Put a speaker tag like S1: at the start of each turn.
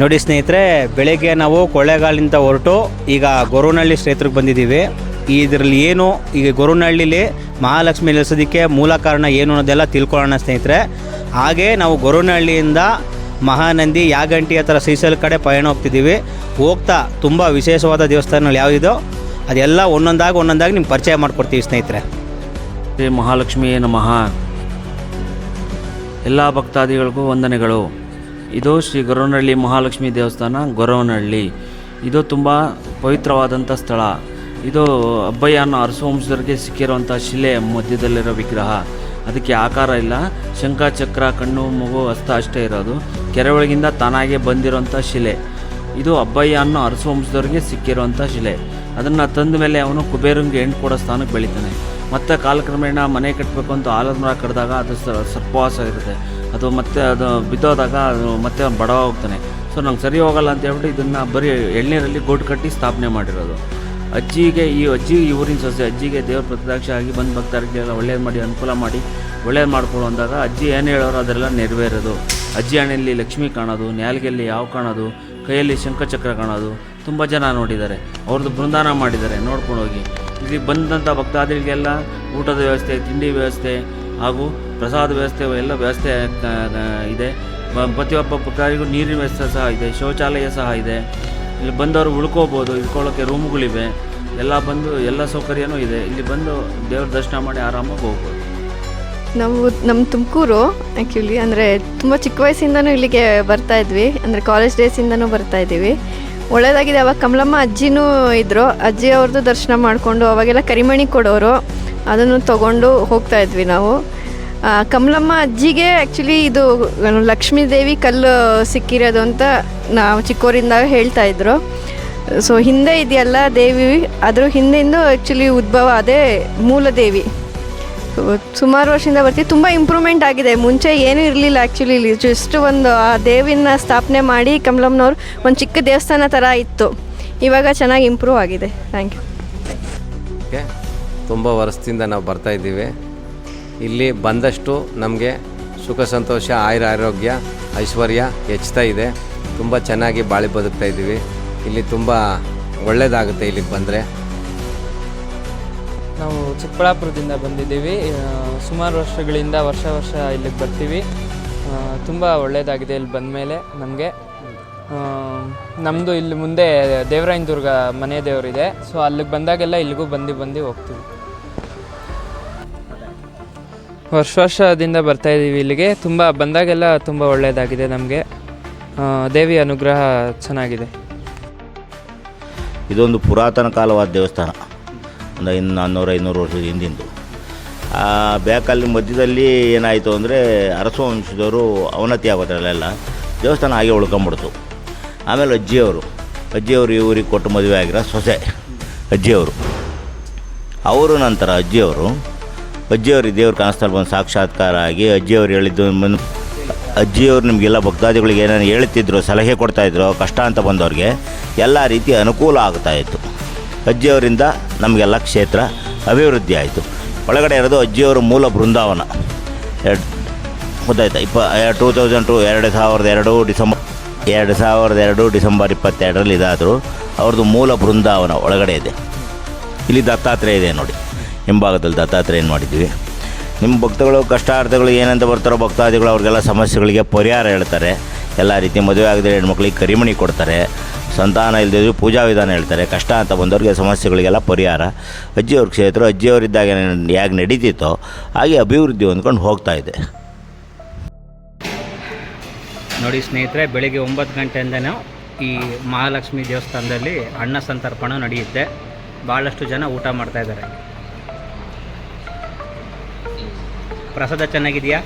S1: ನೋಡಿ ಸ್ನೇಹಿತರೆ, ಬೆಳಗ್ಗೆ ನಾವು ಕೊಳ್ಳೇಗಾಲಿಂದ ಹೊರಟು ಈಗ ಗೊರವನಹಳ್ಳಿ ಕ್ಷೇತ್ರಕ್ಕೆ ಬಂದಿದ್ದೀವಿ. ಇದರಲ್ಲಿ ಏನು, ಈಗ ಗೊರವನಹಳ್ಳಿಲಿ ಮಹಾಲಕ್ಷ್ಮಿ ನೆಲೆಸೋದಕ್ಕೆ ಮೂಲ ಕಾರಣ ಏನು ಅನ್ನೋದೆಲ್ಲ ತಿಳ್ಕೊಳ್ಳೋಣ ಸ್ನೇಹಿತರೆ. ಹಾಗೆ ನಾವು ಗೊರವನಹಳ್ಳಿಯಿಂದ ಮಹಾನಂದಿ, ಯಾಗಂಟಿ ಹತ್ರ ಶ್ರೀಶೈಲ ಕಡೆ ಪಯಣ ಹೋಗ್ತಿದ್ದೀವಿ. ಹೋಗ್ತಾ ತುಂಬ ವಿಶೇಷವಾದ ದೇವಸ್ಥಾನಗಳು ಯಾವುದಿದೋ, ಅದೆಲ್ಲ ಒಂದೊಂದಾಗಿ ಒಂದೊಂದಾಗಿ ನಿಮ್ಗೆ ಪರಿಚಯ ಮಾಡಿಕೊಡ್ತೀವಿ ಸ್ನೇಹಿತರೆ.
S2: ಶ್ರೀ ಮಹಾಲಕ್ಷ್ಮಿಯೇ ನಮಃ. ಎಲ್ಲ ಭಕ್ತಾದಿಗಳಿಗೂ ವಂದನೆಗಳು. ಇದು ಶ್ರೀ ಗೊರವನಹಳ್ಳಿ ಮಹಾಲಕ್ಷ್ಮಿ ದೇವಸ್ಥಾನ ಗೊರವನಹಳ್ಳಿ. ಇದು ತುಂಬ ಪವಿತ್ರವಾದಂಥ ಸ್ಥಳ. ಇದು ಅಬ್ಬಯ್ಯ ಅನ್ನೋ ಸಿಕ್ಕಿರುವಂಥ ಶಿಲೆ ಮಧ್ಯದಲ್ಲಿರೋ ವಿಗ್ರಹ. ಅದಕ್ಕೆ ಆಕಾರ ಇಲ್ಲ. ಶಂಖ, ಚಕ್ರ, ಕಣ್ಣು, ಮಗು, ಹಸ್ತ ಅಷ್ಟೇ ಇರೋದು. ಕೆರೆ ಒಳಗಿಂದ ತಾನಾಗೆ ಬಂದಿರೋಂಥ ಶಿಲೆ. ಇದು ಅಬ್ಬಯ್ಯ ಅನ್ನೋ ಸಿಕ್ಕಿರುವಂಥ ಶಿಲೆ. ಅದನ್ನು ತಂದ ಮೇಲೆ ಅವನು ಕುಬೇರಂಗೆ ಹೆಣ್ಣು ಕೊಡೋ ಸ್ಥಾನಕ್ಕೆ ಬೆಳಿತಾನೆ. ಮತ್ತೆ ಕಾಲಕ್ರಮೇಣ ಮನೆ ಕಟ್ಟಬೇಕು ಅಂತ ಆಲದ ಮರ ಕಡ್ದಾಗ ಅದು ಸರ್ಪವಾಸ ಇರುತ್ತೆ. ಅದು ಮತ್ತೆ ಅದು ಬಿದ್ದೋದಾಗ ಅದು ಮತ್ತೆ ಅವ್ನು ಬಡವ ಹೋಗ್ತಾನೆ. ಸೊ ನಂಗೆ ಸರಿ ಹೋಗಲ್ಲ ಅಂತ ಹೇಳ್ಬಿಟ್ಟು ಇದನ್ನು ಬರೀ ಎಳ್ನೀರಲ್ಲಿ ಗೋಡು ಕಟ್ಟಿ ಸ್ಥಾಪನೆ ಮಾಡಿರೋದು. ಅಜ್ಜಿಗೆ ಈ ಅಜ್ಜಿ ಈ ಊರಿನ ಸೊಸೆ, ಅಜ್ಜಿಗೆ ದೇವ್ರ ಪ್ರತ್ಯಕ್ಷ ಆಗಿ ಬಂದು ಭಕ್ತರಿಗೆಲ್ಲ ಒಳ್ಳೇದು ಮಾಡಿ, ಅನುಕೂಲ ಮಾಡಿ, ಒಳ್ಳೇದು ಮಾಡ್ಕೊಳ್ಳೋ ಅಂದಾಗ ಅಜ್ಜಿ ಏನು ಹೇಳೋರು ಅದೆಲ್ಲ ನೆರವೇರೋದು. ಅಜ್ಜಿ ಹಣೆಯಲ್ಲಿ ಲಕ್ಷ್ಮಿ ಕಾಣೋದು, ನ್ಯಾಲ್ಗೆಯಲ್ಲಿ ಯಾವ ಕಾಣೋದು, ಕೈಯಲ್ಲಿ ಶಂಖಚಕ್ರ ಕಾಣೋದು, ತುಂಬ ಜನ ನೋಡಿದ್ದಾರೆ. ಅವ್ರದ್ದು ಬೃಂದಾನ ಮಾಡಿದ್ದಾರೆ, ನೋಡ್ಕೊಂಡು ಹೋಗಿ. ಇಲ್ಲಿ ಬಂದಂಥ ಭಕ್ತಾದಿಗಳಿಗೆಲ್ಲ ಊಟದ ವ್ಯವಸ್ಥೆ, ತಿಂಡಿ ವ್ಯವಸ್ಥೆ ಹಾಗೂ ಪ್ರಸಾದ ವ್ಯವಸ್ಥೆ ಎಲ್ಲ ವ್ಯವಸ್ಥೆ ಇದೆ. ಪ್ರತಿಯೊಬ್ಬ ಭಕ್ತಾದಿಗೂ ನೀರಿನ ವ್ಯವಸ್ಥೆ ಸಹ ಇದೆ, ಶೌಚಾಲಯ ಸಹ ಇದೆ. ಇಲ್ಲಿ ಬಂದವರು ಉಳ್ಕೋಬೋದು ಇಳ್ಕೊಳ್ಳೋಕ್ಕೆ ರೂಮ್ಗಳಿವೆ. ಎಲ್ಲ ಬಂದು ಎಲ್ಲ ಸೌಕರ್ಯನೂ ಇದೆ. ಇಲ್ಲಿ ಬಂದು ದೇವ್ರ ದರ್ಶನ ಮಾಡಿ ಆರಾಮಾಗಿ ಹೋಗ್ಬೋದು.
S3: ನಾವು ನಮ್ಮ ತುಮಕೂರು ಆ್ಯಕ್ಚುಲಿ ಅಂದರೆ ತುಂಬ ಚಿಕ್ಕ ವಯಸ್ಸಿಂದನೂ ಇಲ್ಲಿಗೆ ಬರ್ತಾ ಇದ್ವಿ. ಅಂದರೆ ಕಾಲೇಜ್ ಡೇಸಿಂದನೂ ಬರ್ತಾ ಇದ್ದೀವಿ. ಒಳ್ಳೇದಾಗಿದೆ. ಅವಾಗ ಕಮಲಮ್ಮ ಅಜ್ಜಿನೂ ಇದ್ದರು ಅಜ್ಜಿ ಅವ್ರದ್ದು ದರ್ಶನ ಮಾಡಿಕೊಂಡು ಅವಾಗೆಲ್ಲ ಕರಿಮಣಿ ಕೊಡೋರು. ಅದನ್ನು ತಗೊಂಡು ಹೋಗ್ತಾ ಇದ್ವಿ ನಾವು. ಕಮಲಮ್ಮ ಅಜ್ಜಿಗೆ ಆ್ಯಕ್ಚುಲಿ ಇದು ಲಕ್ಷ್ಮೀ ದೇವಿ ಕಲ್ಲು ಸಿಕ್ಕಿರೋದು ಅಂತ ನಾವು ಚಿಕ್ಕವರಿಂದ ಹೇಳ್ತಾ ಇದ್ರು. ಸೊ ಹಿಂದೆ ಇದೆಯಲ್ಲ ದೇವಿ, ಅದ್ರ ಹಿಂದೆಂದು ಆ್ಯಕ್ಚುಲಿ ಉದ್ಭವ ಅದೇ ಮೂಲ ದೇವಿ. ಸುಮಾರು ವರ್ಷದಿಂದ ಬರ್ತೀವಿ. ತುಂಬ ಇಂಪ್ರೂವ್ಮೆಂಟ್ ಆಗಿದೆ. ಮುಂಚೆ ಏನೂ ಇರಲಿಲ್ಲ ಆ್ಯಕ್ಚುಲಿ ಇಲ್ಲಿ. ಜಸ್ಟ್ ಒಂದು, ಆ ದೇವಿನ ಸ್ಥಾಪನೆ ಮಾಡಿ ಕಮಲಮ್ಮನವ್ರು ಒಂದು ಚಿಕ್ಕ ದೇವಸ್ಥಾನ ಥರ ಇತ್ತು. ಇವಾಗ ಚೆನ್ನಾಗಿ ಇಂಪ್ರೂವ್ ಆಗಿದೆ. Thank you
S4: okay. ತುಂಬ ವರ್ಷದಿಂದ ನಾವು ಬರ್ತಾ ಇದ್ದೀವಿ. ಇಲ್ಲಿ ಬಂದಷ್ಟು ನಮಗೆ ಸುಖ, ಸಂತೋಷ ಆಯುರ ಆರೋಗ್ಯ, ಐಶ್ವರ್ಯ ಹೆಚ್ಚುತ್ತಾ ಇದೆ. ತುಂಬ ಚೆನ್ನಾಗಿ ಬಾಳಿ ಬದುಕ್ತಾ ಇದ್ದೀವಿ. ಇಲ್ಲಿ ತುಂಬ ಒಳ್ಳೆಯದಾಗುತ್ತೆ ಇಲ್ಲಿಗೆ ಬಂದರೆ.
S5: ನಾವು ಚಿಕ್ಕಬಳ್ಳಾಪುರದಿಂದ ಬಂದಿದ್ದೀವಿ. ಸುಮಾರು ವರ್ಷಗಳಿಂದ ವರ್ಷ ವರ್ಷ ಇಲ್ಲಿಗೆ ಬರ್ತೀವಿ. ತುಂಬ ಒಳ್ಳೆಯದಾಗಿದೆ ಇಲ್ಲಿ ಬಂದ ಮೇಲೆ ನಮಗೆ ನಮ್ಮದು ಇಲ್ಲಿ ಮುಂದೆ ದೇವರಾಯನ ದುರ್ಗ ಮನೆ ದೇವರಿದೆ. ಸೊ ಅಲ್ಲಿಗೆ ಬಂದಾಗೆಲ್ಲ ಇಲ್ಲಿಗೂ ಬಂದು ಬಂದು ಹೋಗ್ತೀವಿ. ವರ್ಷ ವರ್ಷದಿಂದ ಬರ್ತಾ ಇದ್ದೀವಿ ಇಲ್ಲಿಗೆ. ತುಂಬ ಬಂದಾಗೆಲ್ಲ ತುಂಬ ಒಳ್ಳೆಯದಾಗಿದೆ ನಮಗೆ. ದೇವಿ ಅನುಗ್ರಹ ಚೆನ್ನಾಗಿದೆ.
S6: ಇದೊಂದು ಪುರಾತನ ಕಾಲವಾದ ದೇವಸ್ಥಾನ. ಒಂದು ಐದು ನಾನ್ನೂರು ಐನೂರು ವರ್ಷದ ಹಿಂದಿಂದು ಆ, ಬ್ಯಾಕಲ್ಲಿ ಮಧ್ಯದಲ್ಲಿ ಏನಾಯಿತು ಅಂದರೆ ಅರಸು ವಂಶದವರು ಅವನತಿ ಆಗೋದ್ರಲ್ಲೆಲ್ಲ ದೇವಸ್ಥಾನ ಹಾಗೆ ಉಳ್ಕೊಂಬಿಡ್ತು. ಆಮೇಲೆ ಅಜ್ಜಿಯವರು ಅಜ್ಜಿಯವರು ಈ ಊರಿಗೆ ಕೊಟ್ಟು ಮದುವೆ ಆಗಿರೋ ಸೊಸೆ, ಅಜ್ಜಿಯವರು. ಅವರು ನಂತರ ಅಜ್ಜಿಯವರು ಅವರು ದೇವ್ರ ಕಾಣಿಸ್ತಾರೆ ಬಂದು ಸಾಕ್ಷಾತ್ಕಾರ ಆಗಿ ಅಜ್ಜಿಯವರು ಹೇಳಿದ್ದು ಮನ್, ಅಜ್ಜಿಯವ್ರು ನಿಮಗೆಲ್ಲ ಭಕ್ತಾದಿಗಳಿಗೆ ಏನೇನು ಹೇಳ್ತಿದ್ರು, ಸಲಹೆ ಕೊಡ್ತಾಯಿದ್ರು ಕಷ್ಟ ಅಂತ ಬಂದವ್ರಿಗೆ ಎಲ್ಲ ರೀತಿ ಅನುಕೂಲ ಆಗ್ತಾ ಇತ್ತು. ಅಜ್ಜಿಯವರಿಂದ ನಮಗೆಲ್ಲ ಕ್ಷೇತ್ರ ಅಭಿವೃದ್ಧಿ ಆಯಿತು. ಒಳಗಡೆ ಇರೋದು ಅಜ್ಜಿಯವರ ಮೂಲ ಬೃಂದಾವನ. ಎರಡು ಗೊತ್ತಾಯ್ತಾ ಇಪ್ಪ ಟೂ ತೌಸಂಡ್ ಟು ಎರಡು ಸಾವಿರದ ಎರಡು ಡಿಸೆಂಬರ್, ಎರಡು ಸಾವಿರದ ಎರಡು ಡಿಸೆಂಬರ್ ಇಪ್ಪತ್ತೆರಡರಲ್ಲಿ ಇದಾದರೂ. ಅವ್ರದ್ದು ಮೂಲ ಬೃಂದಾವನ ಒಳಗಡೆ ಇದೆ. ಇಲ್ಲಿ ದತ್ತಾತ್ರೇಯ ಇದೆ ನೋಡಿ. ಹಿಂಭಾಗದಲ್ಲಿ ದತ್ತಾತ್ರೇಯ ಮಾಡಿದ್ವಿ ನಿಮ್ಮ ಭಕ್ತಗಳು ಕಷ್ಟಾರ್ಥಗಳು ಏನಂತ ಬರ್ತಾರೋ ಭಕ್ತಾದಿಗಳು, ಅವ್ರಿಗೆಲ್ಲ ಸಮಸ್ಯೆಗಳಿಗೆ ಪರಿಹಾರ ಹೇಳ್ತಾರೆ. ಎಲ್ಲ ರೀತಿ ಮದುವೆ ಆಗದೆ ಹೆಣ್ಮಕ್ಳಿಗೆ ಕರಿಮಣಿ ಕೊಡ್ತಾರೆ. ಸಂತಾನ ಇಲ್ಲದಿದ್ರು ಪೂಜಾ ವಿಧಾನ ಹೇಳ್ತಾರೆ. ಕಷ್ಟ ಅಂತ ಬಂದವ್ರಿಗೆ ಸಮಸ್ಯೆಗಳಿಗೆಲ್ಲ ಪರಿಹಾರ. ಅಜ್ಜಿಯವ್ರ ಕ್ಷೇತ್ರ, ಅಜ್ಜಿಯವರಿದ್ದಾಗ ಹೇಗೆ ನಡೀತಿತ್ತೋ ಹಾಗೆ ಅಭಿವೃದ್ಧಿ ಹೊಂದ್ಕೊಂಡು ಹೋಗ್ತಾ ಇದೆ.
S1: ನೋಡಿ ಸ್ನೇಹಿತರೆ, ಬೆಳಿಗ್ಗೆ ಒಂಬತ್ತು ಗಂಟೆಯಿಂದನೂ ಈ ಮಹಾಲಕ್ಷ್ಮಿ ದೇವಸ್ಥಾನದಲ್ಲಿ ಅನ್ನ ಸಂತರ್ಪಣ ನಡೆಯುತ್ತೆ. ಭಾಳಷ್ಟು ಜನ ಊಟ ಮಾಡ್ತಾ ಇದ್ದಾರೆ. ಪ್ರಸಾದ ಚೆನ್ನಾಗಿದೆಯಾ?